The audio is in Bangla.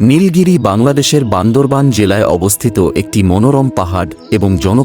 নীলগিরি বাংলাদেশের বান্দরবান জেলায় অবস্থিত একটি মনোরম পাহাড় এবং জন